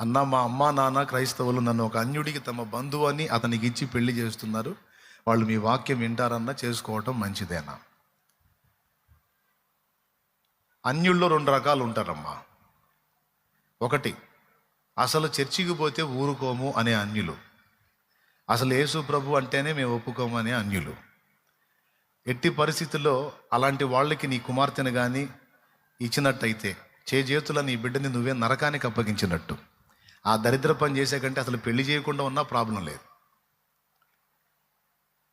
అన్న మా అమ్మ నాన్న క్రైస్తవులు నన్ను ఒక అన్యుడికి తమ బంధువు అని అతనికి ఇచ్చి పెళ్ళి చేస్తున్నారు. వాళ్ళు మీ వాక్యం వింటారన్నా చేసుకోవటం మంచిదేనా? అన్యుల్లో రెండు రకాలు ఉంటారమ్మా. ఒకటి అసలు చర్చికి పోతే ఊరుకోము అనే అన్యులు. అసలు యేసు ప్రభు అంటేనే మేము ఒప్పుకోము అనే అన్యులు. ఎట్టి పరిస్థితుల్లో అలాంటి వాళ్ళకి నీ కుమార్తెను కానీ ఇచ్చినట్టయితే చేజేతుల నీ బిడ్డని నువ్వే నరకానికి అప్పగించినట్టు. ఆ దరిద్ర పని చేసే కంటే అసలు పెళ్ళి చేయకుండా ఉన్నా ప్రాబ్లం లేదు.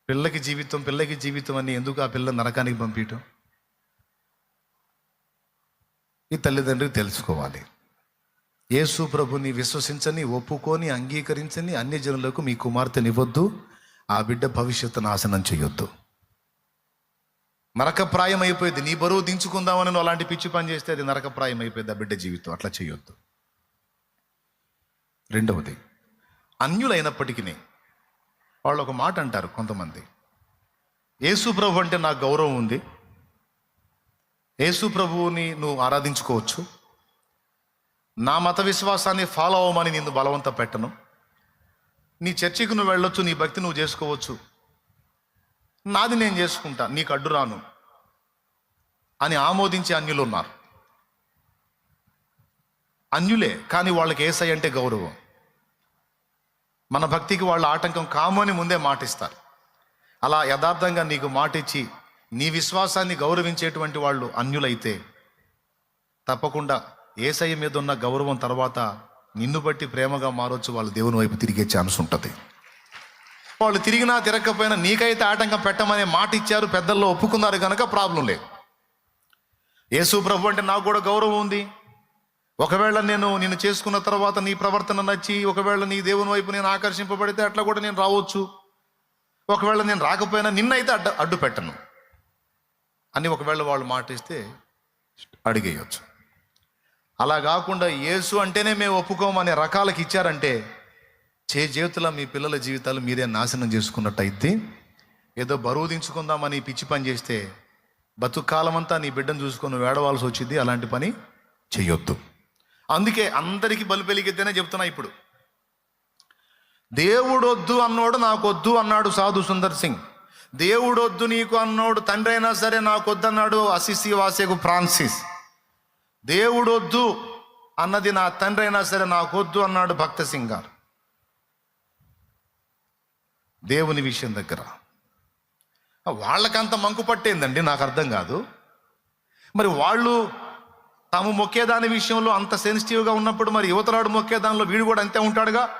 పిల్లకి జీవితం పిల్లకి జీవితం అని ఎందుకు ఆ పిల్ల నరకానికి పంపించటం? ఈ తల్లిదండ్రులు తెలుసుకోవాలి. యేసు ప్రభుని విశ్వసించని ఒప్పుకొని అంగీకరించని అన్ని జనులకు మీ కుమార్తెనివ్వద్దు. ఆ బిడ్డ భవిష్యత్తు నాశనం చేయొద్దు. నరకప్రాయం అయిపోయింది నీ బరువు దించుకుందామని నువ్వు అలాంటి పిచ్చి పని చేస్తే అది నరకప్రాయం అయిపోయింది ఆ బిడ్డ జీవితం. అట్లా చేయొద్దు. రెండవది అన్యులైనప్పటికీ వాళ్ళు ఒక మాట అంటారు కొంతమంది. యేసుప్రభు అంటే నాకు గౌరవం ఉంది. యేసుప్రభువుని నువ్వు ఆరాధించుకోవచ్చు. నా మత విశ్వాసాన్ని ఫాలో అవ్వమని నిన్ను బలవంత పెట్టను. నీ చర్చికి నువ్వు వెళ్ళొచ్చు నీ భక్తి నువ్వు చేసుకోవచ్చు. నాది నేను చేసుకుంటా నీకు అడ్డు రాను అని ఆమోదించే అన్యులు ఉన్నారు అన్యులే కానీ వాళ్ళకి ఏసై అంటే గౌరవం. మన భక్తికి వాళ్ళ ఆటంకం కాము అని ముందే మాటిస్తారు. అలా యథార్థంగా నీకు మాటిచ్చి నీ విశ్వాసాన్ని గౌరవించేటువంటి వాళ్ళు అన్యులైతే తప్పకుండా ఏసయ్య మీద ఉన్న గౌరవం తర్వాత నిన్ను బట్టి ప్రేమగా మారొచ్చు వాళ్ళు దేవుని వైపు తిరిగే ఛాన్స్ ఉంటుంది. వాళ్ళు తిరిగినా తిరగకపోయినా నీకైతే ఆటంకం పెట్టమనే మాట ఇచ్చారు పెద్దల్లో ఒప్పుకున్నారు కనుక ప్రాబ్లం లేదు. యేసు ప్రభు అంటే నాకు కూడా గౌరవం ఉంది. ఒకవేళ నేను నిన్ను చేసుకున్న తర్వాత నీ ప్రవర్తన నచ్చి ఒకవేళ నీ దేవుని వైపు నేను ఆకర్షింపబడితే అట్లా కూడా నేను రావచ్చు. ఒకవేళ నేను రాకపోయినా నిన్నైతే అడ్డు అడ్డు పెట్టను. అని ఒకవేళ వాళ్ళు మాటిస్తే అడిగేయచ్చు. అలా కాకుండా యేసు అంటేనే మేము ఒప్పుకోమనే రకాలకి ఇచ్చారంటే చే చేతుల మీ పిల్లల జీవితాలు మీరే నాశనం చేసుకున్నట్టయితే ఏదో బరువు దించుకుందామని పిచ్చి పని చేస్తే బతుకాలమంతా నీ బిడ్డను చూసుకొని వేడవాల్సి వచ్చింది అలాంటి పని చేయొద్దు అందుకే అందరికీ బలు పెలిగితేనే చెప్తున్నా ఇప్పుడు. దేవుడు వద్దు అన్నోడు నాకు వద్దు అన్నాడు సాధు సుందర్ సింగ్. దేవుడు వద్దు నీకు అన్నోడు తండ్రి అయినా సరే నాకు అన్నాడు అసిసి వాసేకు ఫ్రాన్సిస్. దేవుడు వద్దు అన్నది నా తండ్రి అయినా సరే వద్దు అన్నాడు భక్త సింగ్ గారు. దేవుని విషయం దగ్గర. వాళ్ళకంత మంకు పట్టేందండి నాకు అర్థం కాదు. మరి వాళ్ళు తాము మొక్కేదాని విషయంలో అంత సెన్సిటివ్గా ఉన్నప్పుడు మరి యువతలాడు మొక్కేదానిలో వీడు కూడా అంతే ఉంటాడుగా?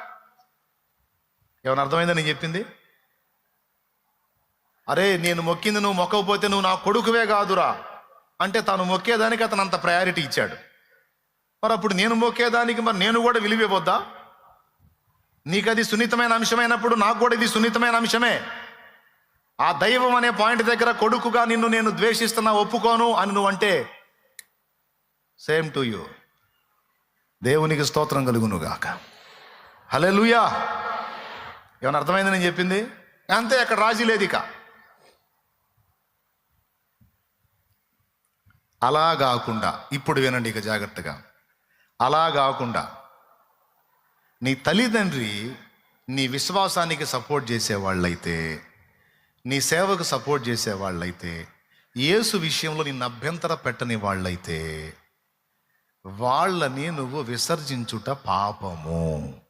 ఏమైనా అర్థమైందని నేను చెప్పింది? అరే నేను మొక్కింది నువ్వు మొక్కకపోతే నువ్వు నా కొడుకువే కాదురా. అంటే తాను మొక్కేదానికి అతను అంత ప్రయారిటీ ఇచ్చాడు. మరి అప్పుడు నేను మొక్కేదానికి మరి నేను కూడా విలువ ఇవ్వద్దా నీకు అది సున్నితమైన అంశమైనప్పుడు నాకు కూడా ఇది సున్నితమైన అంశమే. ఆ దైవం అనే పాయింట్ దగ్గర కొడుకుగా నిన్ను నేను ద్వేషిస్తున్నా ఒప్పుకోను అని నువ్వు అంటే సేమ్ టు యూ దేవునికి స్తోత్రం కలుగును గాక హలే లూయా ఏమైనా అర్థమైంది నేను చెప్పింది? అంతే అక్కడ రాజీ లేదు ఇక. అలా కాకుండా ఇప్పుడు వినండి ఇక జాగ్రత్తగా. అలా కాకుండా నీ తల్లిదండ్రి నీ విశ్వాసానికి సపోర్ట్ చేసేవాళ్ళైతే నీ సేవకు సపోర్ట్ చేసేవాళ్ళైతే యేసు విషయంలో నిన్ను అభ్యంతర పెట్టని వాళ్ళైతే వాళ్ళని నువ్వు విసర్జించుట పాపము.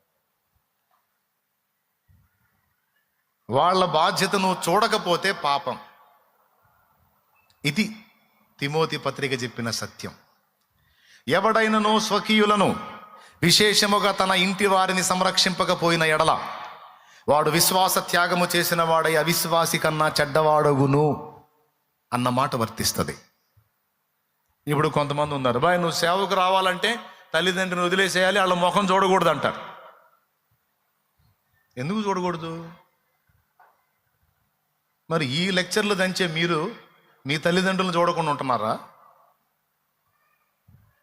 వాళ్ళ బాధ్యత నువ్వు చూడకపోతే పాపం. ఇది తిమోతి పత్రిక చెప్పిన సత్యం. ఎవడైనను స్వకీయులను విశేషముగా తన ఇంటి వారిని సంరక్షింపకపోయిన ఎడల వాడు విశ్వాస త్యాగము చేసిన వాడై అవిశ్వాసి కన్నా చెడ్డవాడగును అన్న మాట వర్తిస్తుంది. ఇప్పుడు కొంతమంది ఉన్నారు. బాయ్ నువ్వు సేవకు రావాలంటే తల్లిదండ్రిని వదిలేసేయాలి వాళ్ళ ముఖం చూడకూడదు అంటారు ఎందుకు చూడకూడదు? మరి ఈ లెక్చర్లు దంచే మీరు మీ తల్లిదండ్రులను చూడకుండా ఉంటున్నారా?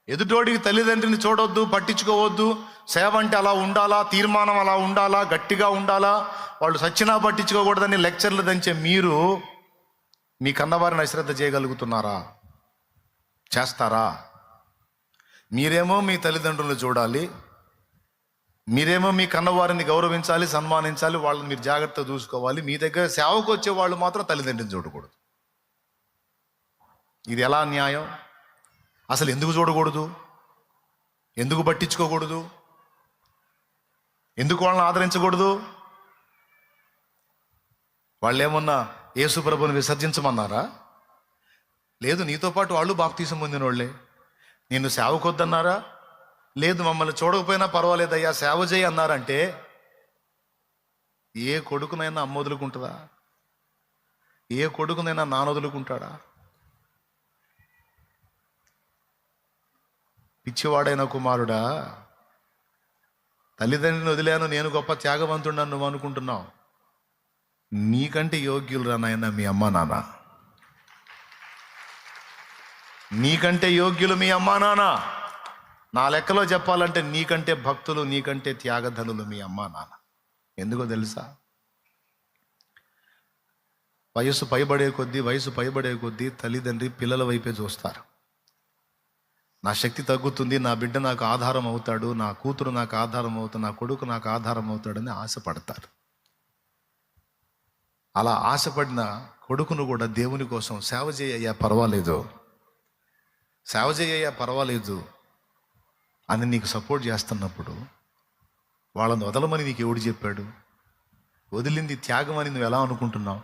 ఎదుటోడికి తల్లిదండ్రిని చూడొద్దు పట్టించుకోవద్దు. సేవ అంటే అలా ఉండాలా? తీర్మానం అలా ఉండాలా? గట్టిగా ఉండాలా? వాళ్ళు సచ్చినా పట్టించుకోకూడదని లెక్చర్లు దంచే మీరు మీ కన్నవారిని అశ్రద్ధ చేయగలుగుతున్నారా? చేస్తారా? మీరేమో మీ తల్లిదండ్రులు చూడాలి. మీరేమో మీ కన్నవారిని గౌరవించాలి సన్మానించాలి వాళ్ళని మీరు జాగ్రత్తగా చూసుకోవాలి. మీ దగ్గర సేవకు వచ్చే వాళ్ళు మాత్రం తల్లిదండ్రులు చూడకూడదు. ఇది ఎలా న్యాయం అసలు ఎందుకు చూడకూడదు? ఎందుకు పట్టించుకోకూడదు? ఎందుకు వాళ్ళని ఆదరించకూడదు? వాళ్ళు ఏమన్నా యేసుప్రభుని విసర్జించమన్నారా? లేదు నీతో పాటు వాళ్ళు బాప్తీసం పొందిన వాళ్ళే నిన్ను సేవకొద్దన్నారా? లేదు మమ్మల్ని చూడకపోయినా పర్వాలేదయ్యా సేవ చేయి అన్నారంటే ఏ కొడుకునైనా అమ్మ వదులుకుంటుందా? ఏ కొడుకునైనా నాన్న వదులుకుంటాడా? పిచ్చివాడైన కుమారుడా తల్లిదండ్రులను వదిలాను నేను గొప్ప త్యాగవంతుడని నువ్వు అనుకుంటున్నావు. నీకంటే యోగ్యులు రా నాయన మీ అమ్మ నాన్న. నీకంటే యోగ్యులు మీ అమ్మా నాన్న. నా లెక్కలో చెప్పాలంటే నీకంటే భక్తులు నీకంటే త్యాగధనులు మీ అమ్మా నాన్న. ఎందుకో తెలుసా? వయసు పైబడే కొద్దీ వయసు పైబడే కొద్దీ తల్లిదండ్రి పిల్లల వైపే చూస్తారు. నా శక్తి తగ్గుతుంది నా బిడ్డ నాకు ఆధారం అవుతాడు నా కూతురు నాకు ఆధారం అవుతాడు నా కొడుకు నాకు ఆధారం అవుతాడని ఆశపడతారు. అలా ఆశపడిన కొడుకును కూడా దేవుని కోసం సేవ చేయయ్యా పర్వాలేదు. సేవ చేయయ్యా పర్వాలేదు. అని నీకు సపోర్ట్ చేస్తున్నప్పుడు వాళ్ళని వదలమని నీకు ఎవడు చెప్పాడు? వదిలింది త్యాగం అని నువ్వు ఎలా అనుకుంటున్నావు?